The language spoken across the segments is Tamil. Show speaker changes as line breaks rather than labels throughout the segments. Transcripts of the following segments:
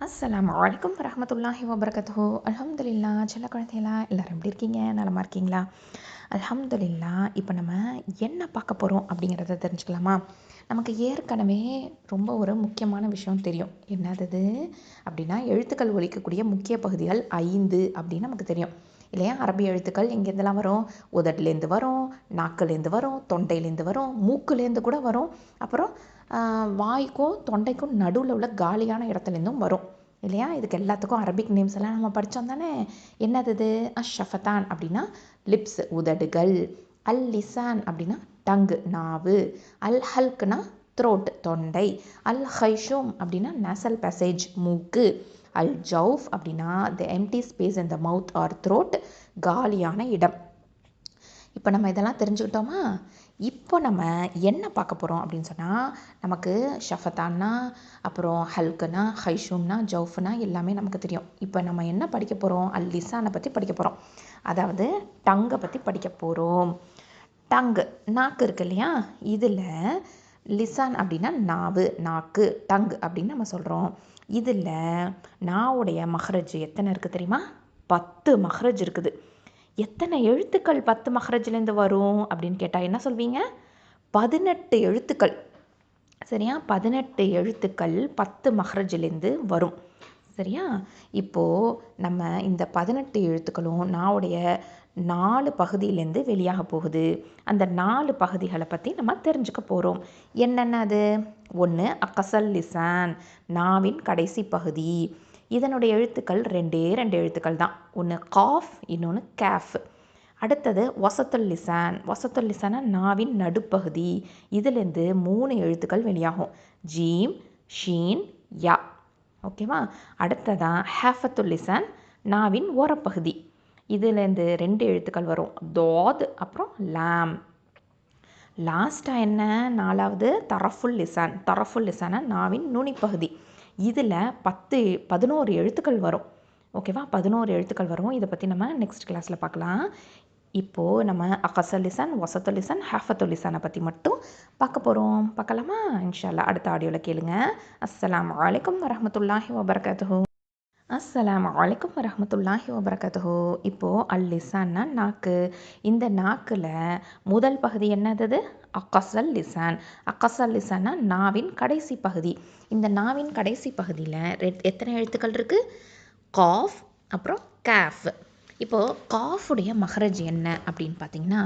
அஸ்ஸலாமு அலைக்கும் வரமத்துல்லாஹி வபரகத்துஹு. அலமதுல்லா செல்ல குழந்தைகளா எல்லாரும் எப்படி இருக்கீங்க? நலமா இருக்கீங்களா? அலமதுல்லா இப்போ நம்ம என்ன பார்க்க போகிறோம் அப்படிங்கிறத தெரிஞ்சுக்கலாமா? நமக்கு ஏற்கனவே ரொம்ப ஒரு முக்கியமான விஷயம் தெரியும். என்னது அப்படின்னா எழுத்துக்கள் ஒழிக்கக்கூடிய முக்கிய பகுதிகள் ஐந்து அப்படின்னு நமக்கு தெரியும். இல்லையா? அரபி எழுத்துக்கள் எங்கேருந்துலாம் வரும்? உதட்லேருந்து வரும் நாக்குலேருந்து வரும் தொண்டையிலேருந்து வரும் மூக்குலேருந்து கூட வரும். அப்புறம் வாய்க்கும் தொண்டைக்கும் நடுவில் உள்ள காலியான இடத்துலேருந்தும் வரும். இல்லையா? இதுக்கு எல்லாத்துக்கும் அரபிக் நேம்ஸ் எல்லாம் நம்ம படித்தோம் தானே? என்னது இது? ஷஃபதான் அப்படின்னா லிப்ஸ் உதடுகள். அல் லிசான் அப்படின்னா டங்கு நாவு. அல் ஹல்க்னா த்ரோட் தொண்டை. அல் ஹைஷோம் அப்படின்னா நசல் பேசேஜ் மூக்கு. அல் ஜவுஃப் அப்படின்னா த எம்டி ஸ்பேஸ் இந்த மவுத் ஆர் த்ரோட் காலியான இடம். இப்போ நம்ம இதெல்லாம் தெரிஞ்சுக்கிட்டோமா? இப்போ நம்ம என்ன பார்க்க போகிறோம் அப்படின்னு சொன்னால் நமக்கு ஷஃபத்தான்னா அப்புறம் ஹல்குனா ஹைஷூம்னா ஜவுஃப்னா எல்லாமே நமக்கு தெரியும். இப்போ நம்ம என்ன படிக்க போகிறோம் அல் லிசானை பற்றி படிக்க போகிறோம் அதாவது டங்கை பற்றி படிக்க போகிறோம் டங்கு நாக்கு இருக்கு இல்லையா? இதில் லிசான் அப்படின்னா நாவு நாக்கு டங்கு அப்படின்னு நம்ம சொல்கிறோம் இதில் நாவுடைய மஹரஜ் எத்தனை இருக்குது தெரியுமா? பத்து மஹரஜ் இருக்குது. எத்தனை எழுத்துக்கள் பத்து மஹ்ரஜ்லேருந்து வரும் அப்படின்னு கேட்டால் என்ன சொல்வீங்க? பதினெட்டு எழுத்துக்கள். சரியா? பதினெட்டு எழுத்துக்கள் பத்து மஹ்ரஜ்லேருந்து வரும். சரியா? இப்போது நம்ம இந்த பதினெட்டு எழுத்துக்களும் நாவுடைய நாலு பகுதியிலேருந்து வெளியாக போகுது. அந்த நாலு பகுதிகளை பற்றி நம்ம தெரிஞ்சுக்க போகிறோம் என்னென்ன அது? ஒன்று அக்கசல் லிசான் நாவின் கடைசி பகுதி. இதனுடைய எழுத்துக்கள் ரெண்டே ரெண்டு எழுத்துக்கள் தான். ஒன்று காஃப் இன்னொன்று கேஃப். அடுத்தது வசத்துல் லிசான். வசத்துல் லிசானா நாவின் நடுப்பகுதி. இதுலேருந்து மூணு எழுத்துக்கள் வெளியாகும். ஜீம் ஷீன் யா. ஓகேவா அடுத்ததான் ஹேஃபத்துல் லிசான் நாவின் ஓரப்பகுதி. இதுலேருந்து ரெண்டு எழுத்துக்கள் வரும். தோத் அப்புறம் லாம். லாஸ்ட்டாக என்ன? நாலாவது தரஃபுல் லிசான். தரஃபுல் லிசானா நாவின் நுனிப்பகுதி. இதில் பத்து பதினோரு எழுத்துக்கள் வரும். ஓகேவா? பதினோரு எழுத்துக்கள் வரும். இதை பற்றி நம்ம நெக்ஸ்ட் கிளாஸில் பார்க்கலாம். இப்போது நம்ம அகசலிசன் ஒசத்தொலிசன் ஹாஃபத்தொலிசனை பற்றி மட்டும் பார்க்க போகிறோம் பார்க்கலாமா? இன்ஷால்லா அடுத்த ஆடியோவில் கேளுங்க. அஸ்லாம் வலைக்கம் வரமத்துல்லாஹி வபர்கத்து அஸ்லாம் வலைக்கம் வரமத்துல்லாஹி வபரகதோ இப்போது அல் லிசான்னா நாக்கு. இந்த நாக்கில் முதல் பகுதி என்னது? அக்கசல் லிசான். அக்கசல் லிசான்னா நாவின் கடைசி பகுதி. இந்த நாவின் கடைசி பகுதியில் ரெட் எத்தனை எழுத்துக்கள் இருக்குது காஃப் அப்புறம் கேஃப். இப்போது காஃபுடைய மகரஜ் என்ன அப்படின்னு பார்த்தீங்கன்னா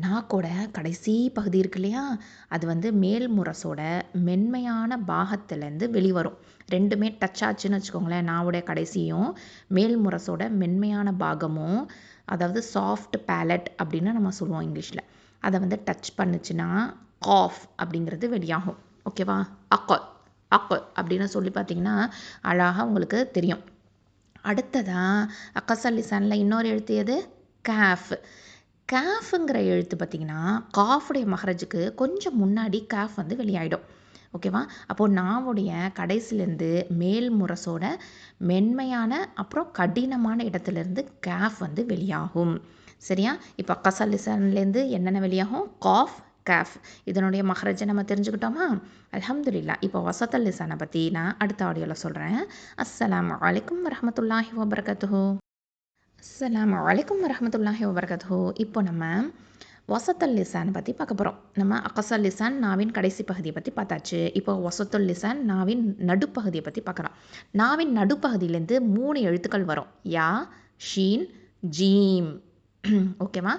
நாக்கோட கடைசி பகுதி இருக்கு இல்லையா? அது வந்து மேல் முரசோட மென்மையான பாகத்துலேருந்து வெளிவரும். ரெண்டுமே டச் ஆச்சுன்னு வச்சுக்கோங்களேன் நாவுடைய கடைசியும் மேல் முரசோட மென்மையான பாகமும் அதாவது சாஃப்ட் பேலட் அப்படின்னு நம்ம சொல்லுவோம் இங்கிலீஷில். அதை வந்து டச் பண்ணுச்சுன்னா காஃப் அப்படிங்கிறது வெளியாகும். ஓகேவா அக்கோ அக்கோ அப்படின்னு சொல்லி பார்த்தீங்கன்னா அழகாக உங்களுக்கு தெரியும். அடுத்ததாக அக்கசல் லிசானில் இன்னொரு எழுத்து எது? கேஃப். கேஃபுங்கிற எழுத்து பார்த்திங்கன்னா காஃபுடைய மகரஜுக்கு கொஞ்சம் முன்னாடி கேஃப் வந்து வெளியாயிடும். ஓகேவா? அப்போது நாவுடைய கடைசிலேருந்து மேல் முரசோட மென்மையான அப்புறம் கடினமான இடத்துலேருந்து கேஃப் வந்து வெளியாகும். சரியா? இப்போ அக்கசல் லிசான்லேருந்து என்னென்ன வெளியாகும்? காஃப் கேஃப். இதனுடைய மஹரஜை நம்ம தெரிஞ்சுக்கிட்டோமா? அலமதுல்லா இப்போ வசத்தல் லிசானை பற்றி நான் அடுத்த ஆடியோவில் சொல்கிறேன் அஸ்லாம் அலைக்கும் வரமத்துல்லாஹி வபரகாத்துஹு. அஸ்லாம் அலைக்கும் வரமத்துல்லாஹி வபரகாத்துஹு. இப்போ நம்ம வசத்தல் லிசான் பற்றி பார்க்க போகிறோம் நம்ம அக்கசல் லிசான் நாவின் கடைசி பகுதியை பற்றி பார்த்தாச்சு. இப்போ வசத்துல் லிசான் நாவின் நடுப்பகுதியை பற்றி பார்க்கலாம். நாவின் நடுப்பகுதியிலேருந்து மூணு எழுத்துக்கள் வரும். யா ஷீன் ஜீம். ஓகேவா?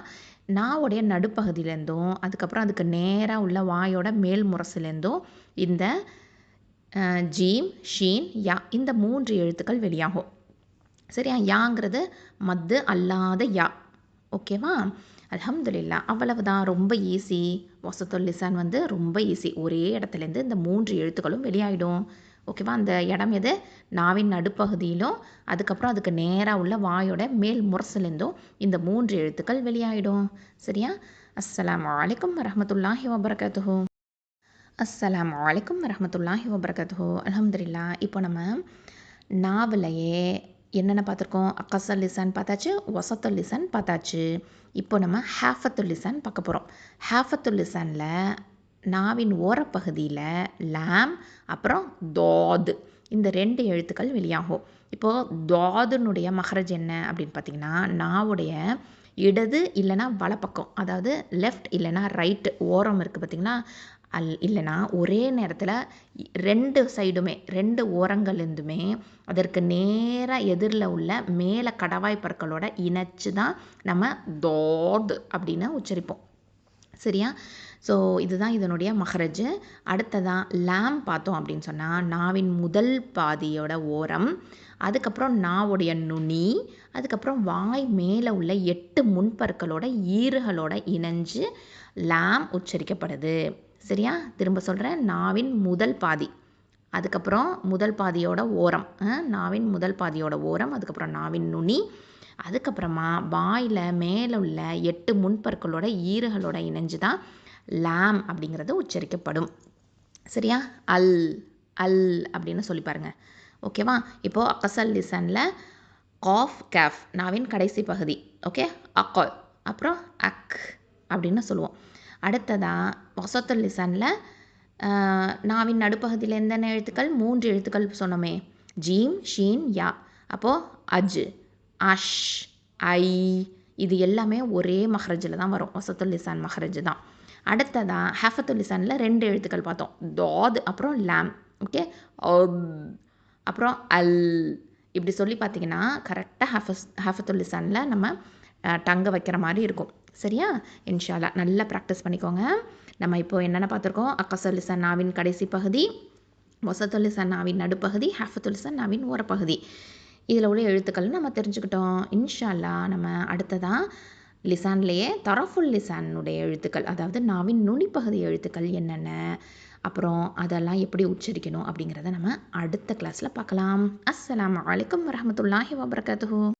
நாவுடைய நடுப்பகுதியிலேருந்தும் அதுக்கப்புறம் அதுக்கு நேராக உள்ள வாயோட மேல் முரசுலேருந்தும் இந்த ஜீம் ஷீன் யா இந்த மூன்று எழுத்துக்கள் வெளியாகும். சரியா? யாங்கிறது மத்து அல்லாத யா. ஓகேவா? அல்ஹம்துலில்லா. அவ்வளவுதான். ரொம்ப ஈஸி வசத்துல் லிசான் வந்து ரொம்ப ஈஸி ஒரே இடத்துலேருந்து இந்த மூன்று எழுத்துக்களும் வெளியாயிடும். ஓகேவா அந்த இடம் எது? நாவின் நடுப்பகுதியிலும். அதுக்கப்புறம் அதுக்கு நேராக உள்ள வாயோட மேல் முரசுலேருந்தும் இந்த மூன்று எழுத்துக்கள் வெளியாயிடும். சரியா? அஸ்லாம் வலைக்கம் வரமத்துல்லாஹி வபரகாத்துஹு. அஸ்லாம் வலைக்கம் வரமத்துல்லாஹி வபரகாத்துஹு. அலமதுல்லா இப்போ நம்ம நாவலையே என்னென்ன பார்த்துருக்கோம்? அக்கசல் லிசான் பார்த்தாச்சு ஒசத்துல் லிசான் பார்த்தாச்சு. இப்போ நம்ம ஹேஃபத்துல் லிசான் பார்க்க போகிறோம் ஹேஃபத்துல் லிசானில் நாவின் ஓரப்பகுதியில் லாம் அப்புறம் தோது. இந்த ரெண்டு எழுத்துக்கள் வெளியாகும். இப்போது தோதுனுடைய மஹரஜ் என்ன அப்படின்னு பார்த்தீங்கன்னா நாவுடைய இடது இல்லைன்னா வலப்பக்கம் அதாவது லெஃப்ட் இல்லைன்னா ரைட்டு ஓரம் இருக்குது பார்த்திங்கன்னா அல் இல்லைன்னா ஒரே நேரத்தில் ரெண்டு சைடுமே ரெண்டு ஓரங்கள்லேருந்துமே அதற்கு நேராக எதிரில் உள்ள மேலே கடவாய் பற்களோட இணைச்சு தான் நம்ம தோது அப்படின்னு உச்சரிப்போம். சரியா? ஸோ இதுதான் இதனுடைய மஹரஜ் அடுத்ததான் லேம் பார்த்தோம் அப்படின்னு சொன்னால் நாவின் முதல் பாதியோட ஓரம் அதுக்கப்புறம் நாவுடைய நுனி அதுக்கப்புறம் வாய் மேலே உள்ள எட்டு முன்பற்களோட ஈறுகளோட இணைஞ்சு லாம் உச்சரிக்கப்படுது. சரியா? திரும்ப சொல்கிறேன் நாவின் முதல் பாதி. அதுக்கப்புறம் முதல் பாதியோட ஓரம் நாவின் முதல் பாதியோட ஓரம் அதுக்கப்புறம் நாவின் நுனி அதுக்கப்புறமா வாயில் மேலே உள்ள எட்டு முன்பற்களோட ஈறுகளோட இணைஞ்சு தான் லாம் அப்படிங்கிறது உச்சரிக்கப்படும். சரியா? அல் அல் அப்படின்னு சொல்லி பாருங்கள் ஓகேவா இப்போது அக்கசல் லிசனில் காஃப் கேஃப் நாவின் கடைசி பகுதி. ஓகே அக்கோ அப்புறம் அக் அப்படின்னு சொல்லுவோம். அடுத்ததாக வசத்துல் லிசனில் நாவின் நடுப்பகுதியில் எந்தென்ன எழுத்துக்கள்? மூன்று எழுத்துக்கள் சொன்னோமே. ஜீம் ஷீன் யா. அப்போது அஜ் அஷ் ஐ. இது எல்லாமே ஒரே மஹரஜில் தான் வரும். வசத்துல் லிசான் மஹரஜ் தான். அடுத்ததாக ஹஃபத்துல் லிசானில் ரெண்டு எழுத்துக்கள் பார்த்தோம். தாத் அப்புறம் லேம். ஓகே? அப்புறம் அல். இப்படி சொல்லி பார்த்தீங்கன்னா கரெக்டாக ஹஃபஸ் ஹஃபத்துல் லிசானில் நம்ம டங்கை வைக்கிற மாதிரி இருக்கும். சரியா? இன்ஷால்லா நல்லா ப்ராக்டிஸ் பண்ணிக்கோங்க. நம்ம இப்போது என்னென்ன பார்த்துருக்கோம்? அக்கசல் நாவின் கடைசி பகுதி வசத்துல் லிசான் நாவின் நடுப்பகுதி ஹேஃபத்துல் நாவின் ஓரப்பகுதி. இதில் உள்ள எழுத்துக்கள் நம்ம தெரிஞ்சுக்கிட்டோம். இன்ஷால்லா நம்ம அடுத்ததாக லிசான்லேயே தரஃபுல் லிசானுடைய எழுத்துக்கள் அதாவது நாவின் நுனிப்பகுதி எழுத்துக்கள் என்னென்ன? அப்புறம் அதெல்லாம் எப்படி உச்சரிக்கணும் அப்படிங்கிறத நம்ம அடுத்த கிளாஸில் பார்க்கலாம். அஸ்ஸலாம் வலைக்கம் வரமத்துல்லாஹி வபர்கத்து